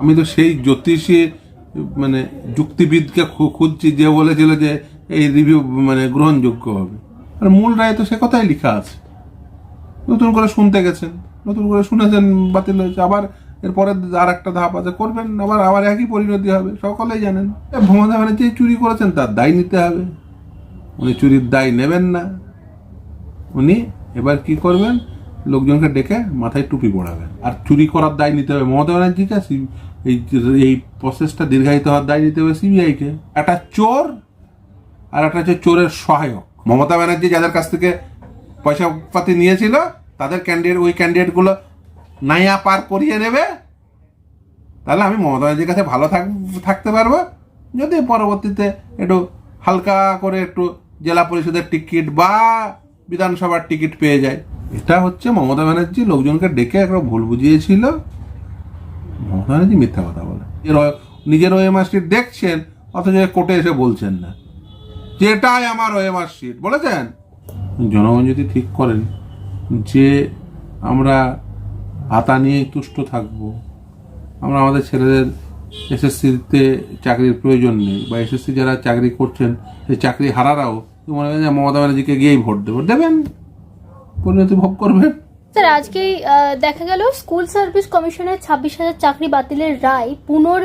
আমি তো সেই জ্যোতিষী মানে যুক্তিবিদকে খুঁজছি যে বলেছিল যে এই রিভিউ মানে গ্রহণযোগ্য হবে। আর মূল রায় তো সে কথাই লেখা আছে। নতুন করে শুনতে গেছেন, নতুন করে শুনেছেন, বাতিল হয়েছে। আবার এরপরে আর একটা ধাপ আছে, করবেন, আবার আবার একই পরিণতি হবে। সকলেই জানেন। ভ্রমণা মানে যে চুরি করেছেন, তার দায় নিতে হবে। উনি চুরির দায় নেবেন না। উনি এবার কি করবেন? লোকজনকে ডেকে মাথায় টুপি পড়াবেন আর চুরি করার দায় নিতে হবে। মমতা ব্যানার্জিকে এই এই প্রসেসটা দীর্ঘায়িত হওয়ার দায় নিতে হবে সিবিআইকে একটা চোর আর একটা হচ্ছে চোরের সহায়ক। মমতা ব্যানার্জি যাদের কাছ থেকে পয়সা পাতি নিয়েছিল, তাদের ক্যান্ডিডেট ওই ক্যান্ডিডেটগুলো নাইয়া পার করিয়ে নেবে। তাহলে আমি মমতা ব্যানার্জির কাছে ভালো থাক থাকতে পারব। যদি পরবর্তীতে একটু হালকা করে একটু জেলা পরিষদের টিকিট বা বিধানসভার টিকিট পেয়ে যায়। এটা হচ্ছে মমতা ব্যানার্জি লোকজনকে ডেকে একটা ভুল বুঝিয়েছিল। মমতা ব্যানার্জি মিথ্যা কথা বলে। নিজের ওএমআর শিট দেখছেন, অথচ কোর্টে এসে বলছেন না। যেটাই আমার ওএমআর শিট বলেছেন? জনগণ যদি ঠিক করেন যে আমরা ভাতা নিয়েই তুষ্ট থাকব, আমরা আমাদের ছেলেদের এসএসসিতে চাকরির প্রয়োজন নেই, বা এসএসসি যারা চাকরি করছেন, সেই চাকরি হারারাও মনে হয় যে মমতা ব্যানার্জিকে গিয়েই ভোট দেবো। দেবেন? পরিণতি ভোগ করবে? স্যার আজকেই দেখা গেল স্কুল সার্ভিস কমিশনের ছাব্বিশ হাজার চাকরি বাতিলের রায় পুনর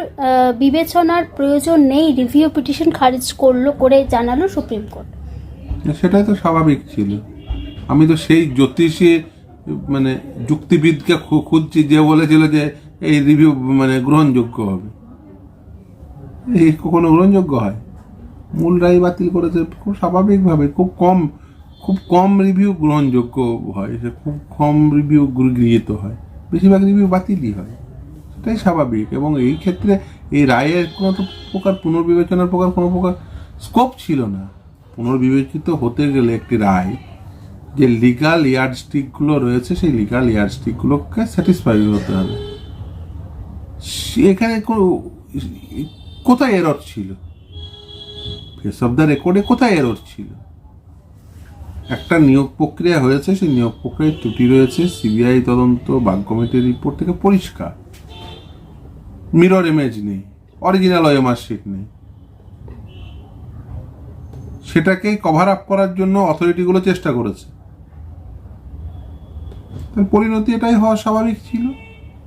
বিবেচনার প্রয়োজন নেই রিভিউ পিটিশন খারিজ করল করে জানালো সুপ্রিম কোর্ট। সেটাই তো স্বাভাবিক ছিল। আমি তো সেই জ্যোতিষী মানে যুক্তিবিদকে খুঁজছি যে বলেছিল যে এই রিভিউ মানে গ্রহণযোগ্য হবে। এই কখনো গ্রহণযোগ্য হয়? মূল রায় বাতিল করেছে খুব স্বাভাবিকভাবে খুব কম খুব কম রিভিউ গ্রহণযোগ্য হয়, সে খুব কম রিভিউ গৃহীত হয়। বেশিরভাগ রিভিউ বাতিলই হয়। সেটাই স্বাভাবিক এবং এই ক্ষেত্রে এই রায়ের কোনো তো প্রকার পুনর্বিবেচনার প্রকার কোনো প্রকার স্কোপ ছিল না। পুনর্বিবেচিত হতে গেলে একটি রায় যে লিগাল ইয়ার্ডস্টিকগুলো রয়েছে, সেই লিগাল ইয়ার্ডস্টিকগুলোকে স্যাটিসফাই হতে হবে। এখানে কোথায় এরর ছিল? ফেস অফ দ্য রেকর্ডে কোথায় এরর ছিল? একটা নিয়োগ প্রক্রিয়া হয়েছে, সেই নিয়োগ প্রক্রিয়ায় ত্রুটি রয়েছে, সিবিআই তদন্ত, বাগ কমিটির রিপোর্ট থেকে পরিষ্কার। মিরর ইমেজ নেই অরিজিনাল ওএমআর শিট নেই। সেটাকে কভার আপ করার জন্য অথরিটিগুলো চেষ্টা করেছে। পরিণতি এটাই হওয়া স্বাভাবিক ছিল।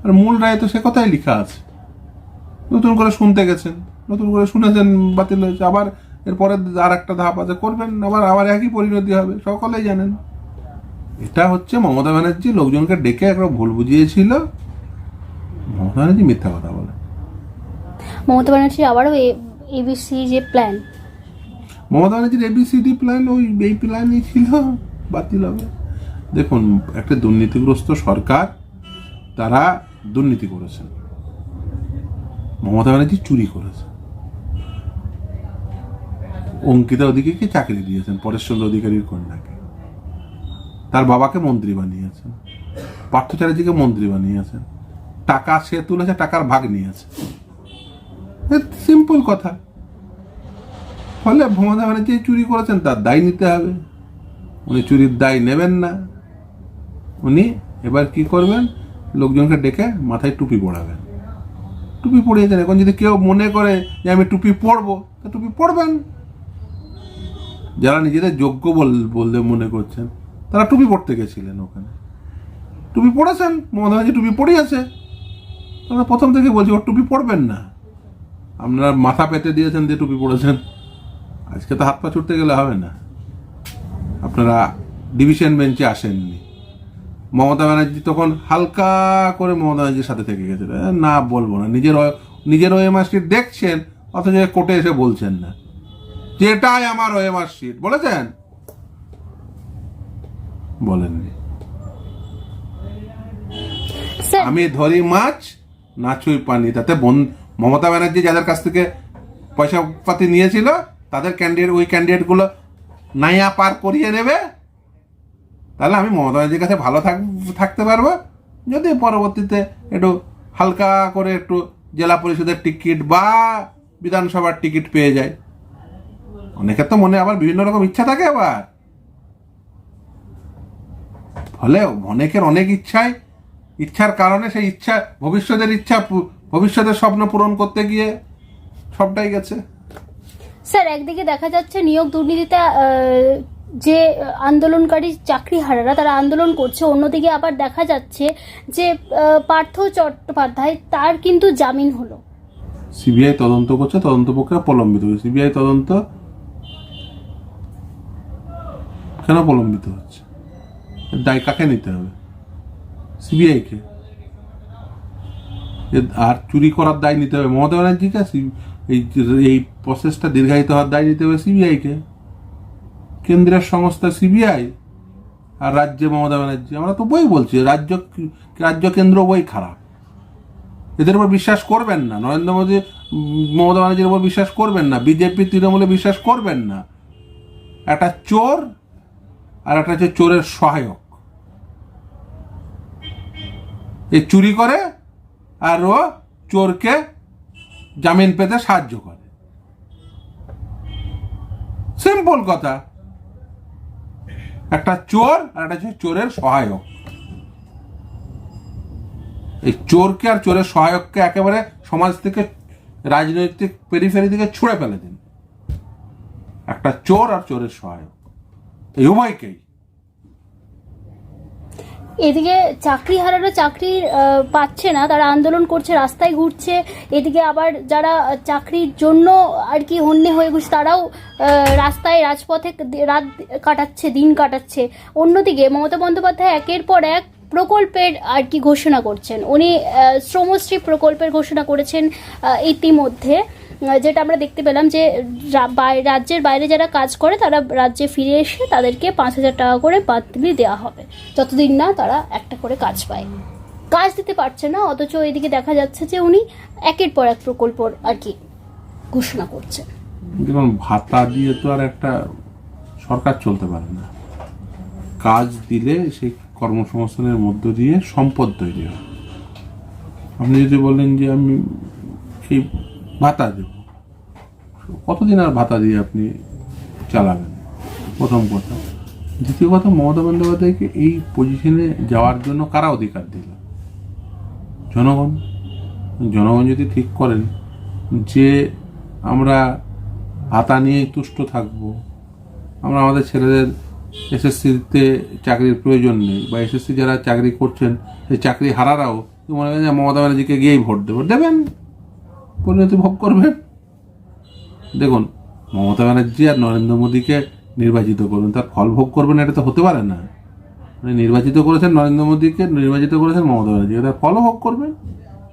আর মূল রায় তো সে কথাই লেখা আছে। নতুন করে শুনতে গেছেন, নতুন করে শুনেছেন, বাতিল হয়েছে। আবার এরপরে আর একটা ধাপ আছে করবেন আবার আবার একই পরিণতি হবে সকলেই জানেন। এটা হচ্ছে মমতা ব্যানার্জি লোকজনকে ডেকে একটা ভুল বুঝিয়েছিল। মমতা ব্যানার্জি মিথ্যা কথা বলে। মমতা ব্যানার্জির আবারও এবিসি যে প্ল্যান মমতা ব্যানার্জির এবিসিডি প্ল্যান ওই এই প্ল্যানই ছিল বাতিল হবে। দেখুন একটা দুর্নীতিগ্রস্ত সরকার তারা দুর্নীতি করেছেন। মমতা ব্যানার্জি চুরি করেছে অঙ্কিতা অধিকারীকে চাকরি দিয়েছেন? পরেশচন্দ্র অধিকারীর কন্যাকে। তার বাবাকে মন্ত্রী বানিয়েছেন। পার্থ চ্যাটার্জিকে মন্ত্রী বানিয়েছেন। টাকা সে তুলেছে, টাকার ভাগ নিয়েছে। সিম্পল কথা। ফলে মমতা ব্যানার্জি চুরি করেছেন, তার দায় নিতে হবে। উনি চুরির দায় নেবেন না। উনি এবার কি করবেন? লোকজনকে ডেকে মাথায় টুপি পড়াবেন টুপি পড়িয়েছেন এখন যদি কেউ মনে করে যে আমি টুপি পরবো, তা টুপি পরবেন। যারা নিজেদের যোগ্য বল মনে করছেন, তারা টুপি পড়তে গেছিলেন ওখানে। টুপি পড়েছেন, মমতা ব্যানার্জি টুপি পড়িয়েছে আমরা প্রথম থেকে বলছি, ওর টুপি পড়বেন না। আপনারা মাথা পেতে দিয়েছেন দিয়ে টুপি পড়েছেন। আজকে তো হাত পা ছুটতে গেলে হবে না। আপনারা ডিভিশন বেঞ্চে আসেননি। মমতা ব্যানার্জি তখন হালকা করে মমতা ব্যানার্জির সাথে থেকে গেছিল। না বলব না, নিজের নিজের ওএমআর শিট দেখছেন, অথচ কোর্টে এসে বলছেন না। যেটাই আমার ওএমআর শিট বলেছেন? বলেননি। আমি ধরি মাছ নাচুই পানি। তাতে মমতা ব্যানার্জি যাদের কাছ থেকে পয়সা পাতি নিয়েছিল তাদের ক্যান্ডিডেট ওই ক্যান্ডিডেটগুলো নাইয়া পার করিয়ে নেবে। তাহলে আমি মমতা ব্যানার্জির কাছে ভালো থাক থাকতে পারব। যদি পরবর্তীতে একটু হালকা করে একটু জেলা পরিষদের টিকিট বা বিধানসভার টিকিট পেয়ে যায়। অনেকের তো মনে আবার বিভিন্ন রকম ইচ্ছা থাকে আবার। ফলে অনেকের অনেক ইচ্ছায় ইচ্ছার কারণে সেই ইচ্ছা ভবিষ্যতের ইচ্ছা ভবিষ্যতের স্বপ্ন পূরণ করতে গিয়ে সবটাই গেছে। স্যার একদিকে দেখা যাচ্ছে নিয়োগ দুর্নীতিতে যে আন্দোলনকারী চাকরিহারারা তারা আন্দোলন করছে অন্যদিকে আবার দেখা যাচ্ছে যে পার্থ চট্টোপাধ্যায় তার কিন্তু জামিন হলো। সিবিআই তদন্ত করছে তদন্ত প্রক্রিয়া প্রলম্বিত সিবিআই তদন্ত কেন প্রলম্বিত হচ্ছে? দায় কাকে নিতে হবে? সিবিআই কে। আর চুরি করার দায় নিতে হবে। মমতা ব্যানার্জিকে? এই এই প্রসেসটা দীর্ঘায়িত হওয়ার দায় নিতে হবে সিবিআই কে। কেন্দ্রের সংস্থা সিবিআই আর রাজ্যে মমতা ব্যানার্জি। আমরা তো বই বলছি, রাজ্য রাজ্য কেন্দ্র বই খারাপ। এদের উপর বিশ্বাস করবেন না। নরেন্দ্র মোদী, মমতা ব্যানার্জির উপর বিশ্বাস করবেন না। বিজেপি, তৃণমূলে বিশ্বাস করবেন না। একটা চোর আর একটা হচ্ছে চোরের সহায়ক। এ চুরি করে আর ও চোরকে জামিন পেতে সাহায্য করে। সিম্পল কথা। একটা চোর আর একটা হচ্ছে চোরের সহায়ক। এই চোরকে আর চোরের সহায়ককে একেবারে সমাজ থেকে, রাজনৈতিক পেরিফেরি থেকে ছুঁড়ে ফেলে দিন। একটা চোর আর চোরের সহায়ক। এদিকে চাকরিহারারা চাকরি পাচ্ছে না, তারা আন্দোলন করছে, রাস্তায় ঘুরছে। এদিকে আবার যারা চাকরির জন্য আর কি হন্যে হয়ে ঘুরছে তারাও রাস্তায় রাজপথে রাত কাটাচ্ছে, দিন কাটাচ্ছে। অন্যদিকে মমতা বন্দ্যোপাধ্যায় একের পর এক প্রকল্পের আর কি ঘোষণা করছেন। উনি শ্রমশ্রী প্রকল্পের ঘোষণা করেছেন ইতিমধ্যে। যেটা আমরা দেখতে পেলাম যে রাজ্যের বাইরে যারা কাজ করে, তারা রাজ্যে ফিরে এসে তাদেরকে পাঁচ হাজার টাকা করে বাতিলি দেওয়া হবে। যতদিন না তারা একটা করে কাজ পায়। কাজ দিতে পারছে না, অথচ এদিকে দেখা যাচ্ছে যে উনি একের পর এক প্রকল্প আর কি ঘোষণা করছেন। দেখুন, ভাতা দিয়ে তো আর একটা সরকার চলতে পারে না। কাজ দিলে সেই কর্মসংস্থানের মধ্য দিয়ে সম্পদ তৈরি হয়। আপনি যদি বলেন যে আমি এই ভাতা দেব। কতদিন আর ভাতা দিয়ে আপনি চালাবেন? প্রথম কথা। দ্বিতীয় কথা, মমতা বন্দ্যোপাধ্যায়কে এই পজিশনে যাওয়ার জন্য কারা অধিকার দিল? জনগণ। জনগণ যদি ঠিক করেন যে আমরা ভাতা নিয়ে তুষ্ট থাকব, আমরা আমাদের ছেলেদের এসএসসিতে চাকরির প্রয়োজন নেই, বা এসএসসি যারা চাকরি করছেন, সেই চাকরি হারারাও, মনে করেন যে মমতা ব্যানার্জিকে গিয়েই ভোট দেবো। দেবেন। পরিণতি ভোগ করবেন দেখুন, মমতা ব্যানার্জি আর নরেন্দ্র মোদীকে নির্বাচিত করবেন তার ফল ভোগ করবেন এটা তো হতে পারে না। মানে নির্বাচিত করেছেন নরেন্দ্র মোদীকে, নির্বাচিত করেছেন মমতা ব্যানার্জি তার ফলও ভোগ করবেন।